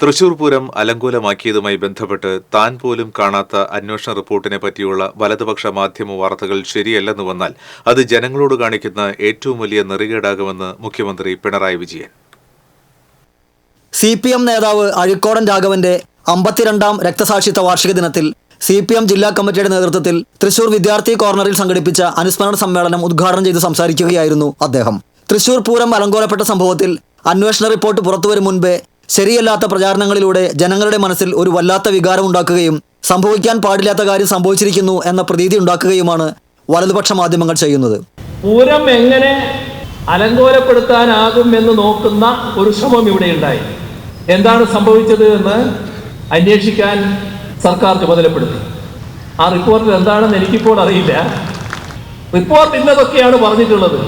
തൃശൂർ പൂരം അലങ്കോലമാക്കിയതുമായി ബന്ധപ്പെട്ട് താൻ പോലും കാണാത്ത അന്വേഷണ റിപ്പോർട്ടിനെ പറ്റിയുള്ള വലതുപക്ഷ മാധ്യമ വാർത്തകൾ ശരിയല്ലെന്ന് വന്നാൽ അത് ജനങ്ങളോട് കാണിക്കുന്ന ഏറ്റവും വലിയ നെറികേടാകുമെന്ന് മുഖ്യമന്ത്രി Pinarayi Vijayan. C P M നേതാവ് അഴിക്കോടൻ രാഘവന്റെ അമ്പത്തിരണ്ടാം രക്തസാക്ഷിത്വ വാർഷിക ദിനത്തിൽ സി പി എം ജില്ലാ കമ്മിറ്റിയുടെ നേതൃത്വത്തിൽ തൃശൂർ വിദ്യാർത്ഥി കോർണറിൽ സംഘടിപ്പിച്ച അനുസ്മരണ സമ്മേളനം ഉദ്ഘാടനം ചെയ്ത് സംസാരിക്കുകയായിരുന്നു അദ്ദേഹം. തൃശൂർ പൂരം അലങ്കോലപ്പെട്ട സംഭവത്തിൽ അന്വേഷണ റിപ്പോർട്ട് പുറത്തുവരും മുൻപേ ശരിയല്ലാത്ത പ്രചാരണങ്ങളിലൂടെ ജനങ്ങളുടെ മനസ്സിൽ ഒരു വല്ലാത്ത വികാരം ഉണ്ടാക്കുകയും സംഭവിക്കാൻ പാടില്ലാത്ത കാര്യം സംഭവിച്ചിരിക്കുന്നു എന്ന പ്രതീതി ഉണ്ടാക്കുകയുമാണ് വലതുപക്ഷ മാധ്യമങ്ങൾ ചെയ്യുന്നത്. പൂരം എങ്ങനെ അലങ്കോലപ്പെടുത്താനാകും എന്ന് നോക്കുന്ന ഒരു ശ്രമം ഇവിടെ ഉണ്ടായി. എന്താണ് സംഭവിച്ചത് എന്ന് അന്വേഷിക്കാൻ സർക്കാർ ചുമതലപ്പെടുത്തി. ആ റിപ്പോർട്ടിൽ എന്താണെന്ന് എനിക്കിപ്പോൾ അറിയില്ല. റിപ്പോർട്ട് ഇന്നതൊക്കെയാണ് പറഞ്ഞിട്ടുള്ളത്.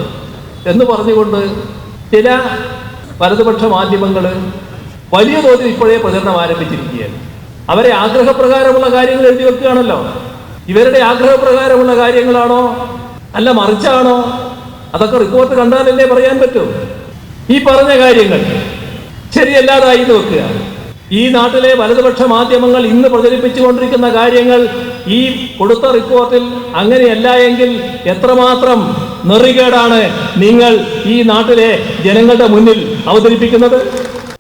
എന്ന് പറഞ്ഞുകൊണ്ട് ചില വലതുപക്ഷ മാധ്യമങ്ങൾ വലിയ തോതിൽ ഇപ്പോഴേ പ്രചരണം ആരംഭിച്ചിരിക്കുകയാണ്. അവരെ ആഗ്രഹപ്രകാരമുള്ള കാര്യങ്ങൾ എഴുതി വെക്കുകയാണല്ലോ. ഇവരുടെ ആഗ്രഹപ്രകാരമുള്ള കാര്യങ്ങളാണോ? അല്ല മറിച്ചാണോ? അതൊക്കെ റിപ്പോർട്ട് കണ്ടാലല്ലേ പറയാൻ പറ്റൂ. ഈ പറഞ്ഞ കാര്യങ്ങൾ ശരിയല്ലാതായി നോക്കുക ഈ നാട്ടിലെ വലതുപക്ഷ മാധ്യമങ്ങൾ ഇന്ന് പ്രചരിപ്പിച്ചുകൊണ്ടിരിക്കുന്ന കാര്യങ്ങൾ ഈ കൊടുത്ത റിപ്പോർട്ടിൽ അങ്ങനെയല്ല എങ്കിൽ എത്രമാത്രം നെറികേടാണ് നിങ്ങൾ ഈ നാട്ടിലെ ജനങ്ങളുടെ മുന്നിൽ അവതരിപ്പിക്കുന്നത്?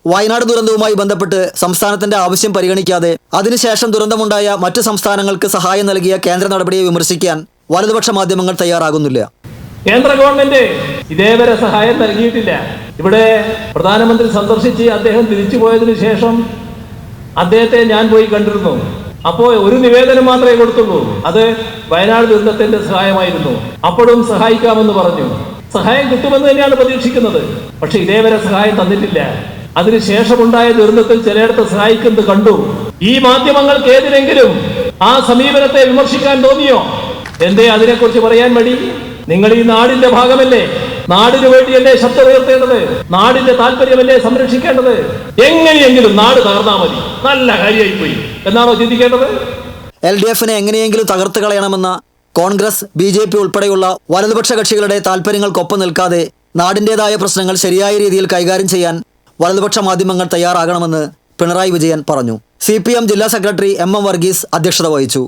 വയനാട് ദുരന്തവുമായി ബന്ധപ്പെട്ട് സംസ്ഥാനത്തിന്റെ ആവശ്യം പരിഗണിക്കാതെ അതിനുശേഷം ദുരന്തമുണ്ടായ മറ്റു സംസ്ഥാനങ്ങൾക്ക് സഹായം നൽകിയ കേന്ദ്ര നടപടിയെ വിമർശിക്കാൻ വലതുപക്ഷ മാധ്യമങ്ങൾ തയ്യാറാകുന്നില്ല. കേന്ദ്ര ഗവൺമെന്റ് ഇതേവരെ സഹായം നൽകിയിട്ടില്ല. ഇവിടെ പ്രധാനമന്ത്രി സന്ദർശിച്ച് അദ്ദേഹം തിരിച്ചു പോയതിനു ശേഷം അദ്ദേഹത്തെ ഞാൻ പോയി കണ്ടിരുന്നു. അപ്പോൾ ഒരു നിവേദനം മാത്രമേ കൊടുത്തുള്ളൂ. അത് വയനാട് ദുരന്തത്തിന്റെ സഹായമായിരുന്നു. അപ്പോഴും സഹായിക്കാമെന്ന് പറഞ്ഞു. സഹായം കിട്ടുമെന്ന് തന്നെയാണ് പ്രതീക്ഷിക്കുന്നത്. പക്ഷെ ഇതേവരെ സഹായം തന്നിട്ടില്ല. അതിനുശേഷമുണ്ടായ ദുരന്തത്തിൽ ചിലയിടത്ത് സഹായിക്കുന്നത് കണ്ടു. ഈ മാധ്യമങ്ങൾക്ക് ഏതിനെങ്കിലും ആ സമീപനത്തെ വിമർശിക്കാൻ തോന്നിയോ? എന്തേ അതിനെക്കുറിച്ച് പറയാൻ മടി? നിങ്ങൾ ഈ നാടിന്റെ ഭാഗമല്ലേ? നാടിനു വേണ്ടിയല്ലേ ശബ്ദം ഉയർത്തേണ്ടത്? നാടിന്റെ താല്പര്യമല്ലേ സംരക്ഷിക്കേണ്ടത്? എങ്ങനെയെങ്കിലും നാട് തകർന്നാ മതി. നല്ല കാര്യമായി പോയി എന്നാണോ ചിന്തിക്കേണ്ടത്? എൽ ഡി എഫിനെ എങ്ങനെയെങ്കിലും തകർത്ത് കളയണമെന്ന കോൺഗ്രസ് ബി ജെ പി ഉൾപ്പെടെയുള്ള വലതുപക്ഷ കക്ഷികളുടെ താല്പര്യങ്ങൾക്കൊപ്പം നിൽക്കാതെ നാടിന്റെതായ പ്രശ്നങ്ങൾ ശരിയായ രീതിയിൽ കൈകാര്യം ചെയ്യാൻ വലതുപക്ഷ മാധ്യമങ്ങൾ തയ്യാറാകണമെന്ന് പിണറായി വിജയൻ പറഞ്ഞു. സി പി എം ജില്ലാ സെക്രട്ടറി എം എം വർഗീസ് അധ്യക്ഷത വഹിച്ചു.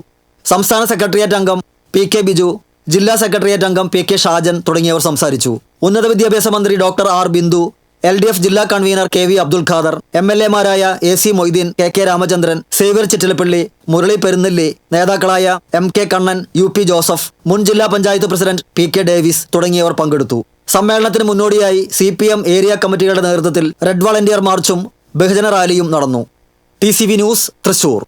സംസ്ഥാന സെക്രട്ടേറിയറ്റ് അംഗം പി കെ ബിജു ജില്ലാ സെക്രട്ടേറിയറ്റ് അംഗം പി കെ ഷാജൻ തുടങ്ങിയവർ സംസാരിച്ചു. ഉന്നത വിദ്യാഭ്യാസ മന്ത്രി doctor R Bindu L D F ജില്ലാ convener K V Abdul Khader M L എമാരായ A C Moideen K K Ramachandran Xavier Chittilappally Murali Perunnelli നേതാക്കളായ M K Kannan U P Joseph മുൻ ജില്ലാ panchayat president P K Davis തുടങ്ങിയവർ പങ്കെടുത്തു. സമ്മേളനത്തിന് മുന്നോടിയായി C P M area കമ്മിറ്റികളുടെ നേതൃത്വത്തിൽ red volunteer മാർച്ചും ബഹുജന റാലിയും നടന്നു. T C V news Thrissur.